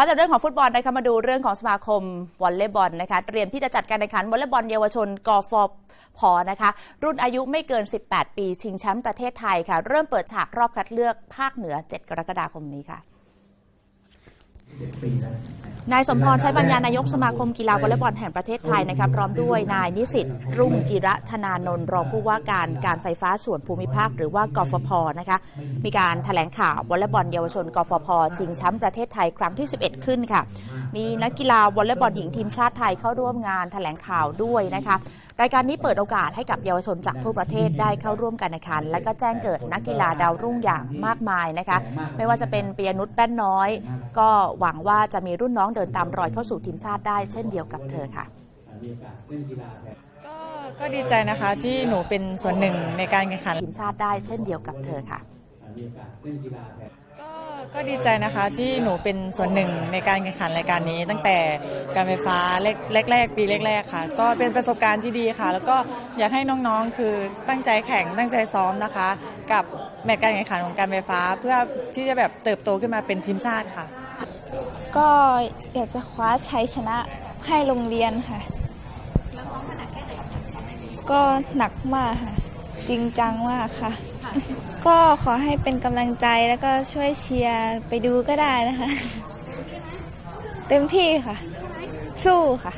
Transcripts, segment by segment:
พักจากเรื่องของฟุตบอลนะคะมาดูเรื่องของสมาคมวอลเลย์บอลนะคะเตรียมที่จะจัดการแข่งขันวอลเลย์บอลเยาวชนกฟพนะคะรุ่นอายุไม่เกิน 18 ปี ชิงแชมป์ประเทศไทยค่ะ เริ่มเปิดฉากรอบคัดเลือกภาคเหนือ 7 กรกฎาคมนี้ค่ะ นายสมพรใช้ปัญญานายกสมาคมกีฬาวอลเลย์บอลแห่งประเทศไทยนะคะพร้อมด้วยนายนิสิตรุ่งจิระธนานนท์รองผู้ว่าการการไฟฟ้าส่วนภูมิภาค หรือว่ากฟพนะคะมีการแถลงข่าววอลเลย์บอลเยาวชนกฟพชิงแชมป์ประเทศไทยครั้งที่ 11 ขึ้นค่ะ มีนักกีฬาวอลเลย์บอลหญิงทีมชาติไทยเข้าร่วมงานแถลงข่าวด้วยนะคะ รายการนี้เปิดโอกาสให้กับเยาวชนจากทั่วประเทศได้เข้าร่วมการแข่งขัน และก็แจ้งเกิดนักกีฬาดาวรุ่งอย่างมากมายนะคะ ไม่ว่าจะเป็นปียนุชแป้นน้อย ก็หวังว่าจะมีรุ่นน้องเดินตามรอยเข้าสู่ทีมชาติได้เช่นเดียวกับเธอค่ะก็ก็ดีใจนะคะที่หนูเป็นส่วนหนึ่งในการแข่งขันทีมชาติได้เช่นเดียวกับเธอค่ะ ก็ก็ดีใจนะคะที่หนูเป็นส่วนหนึ่งในการแข่งขันรายการนี้ ตั้งแต่การไฟฟ้าแรกแรกๆปีแรกๆค่ะ ก็เป็นประสบการณ์ที่ดีค่ะ แล้วก็อยากให้น้องๆคือตั้งใจแข่งตั้งใจซ้อมนะคะ กับแมตช์การแข่งขันของการไฟฟ้า เพื่อที่จะแบบเติบโตขึ้นมาเป็นทีมชาติค่ะ ก็อยากจะคว้าชัยชนะให้โรงเรียนค่ะก็หนักมากค่ะ จริงจังมากค่ะ ก็ขอให้เป็นกำลังใจแล้วก็ช่วยเชียร์ไปดูก็ได้นะคะ เต็มที่ค่ะ สู้ค่ะ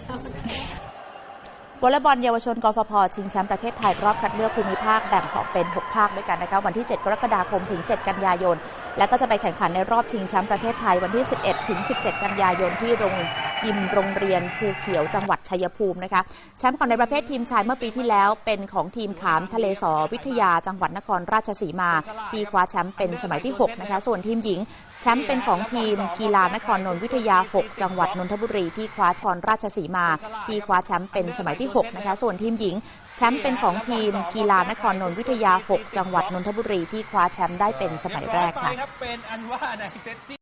วอลเลย์บอลเยาวชนกฟพชิงแชมป์ประเทศไทย รอบคัดเลือกภูมิภาคแบ่งออกเป็น 6 ภาคด้วยกันนะคะวันที่ 7 กรกฎาคมถึง 7 กันยายน และก็จะไปแข่งขันในรอบชิงแชมป์ประเทศไทยวันที่ 11 ถึง 17 กันยายนที่โรง ยิมโรงเรียนภูเขียวจังหวัดชัยภูมินะคะแชมป์ของในประเภททีมชายเมื่อปีที่แล้วเป็นของทีมขามทะเลสอวิทยาจังหวัดนครราชสีมา ที่คว้าแชมป์เป็นสมัยที่ 6 นะคะ ส่วนทีมหญิง แชมป์เป็นของทีมกีฬานครนนทวิทยา 6 จังหวัดนนทบุรีที่คว้าชอนราชสีมา ที่คว้าแชมป์เป็นสมัยที่ 6 นะคะ ส่วนทีมหญิง แชมป์เป็นของทีมกีฬานครนนทวิทยา 6 จังหวัดนนทบุรีที่คว้าแชมป์ได้เป็นสมัยแรกค่ะ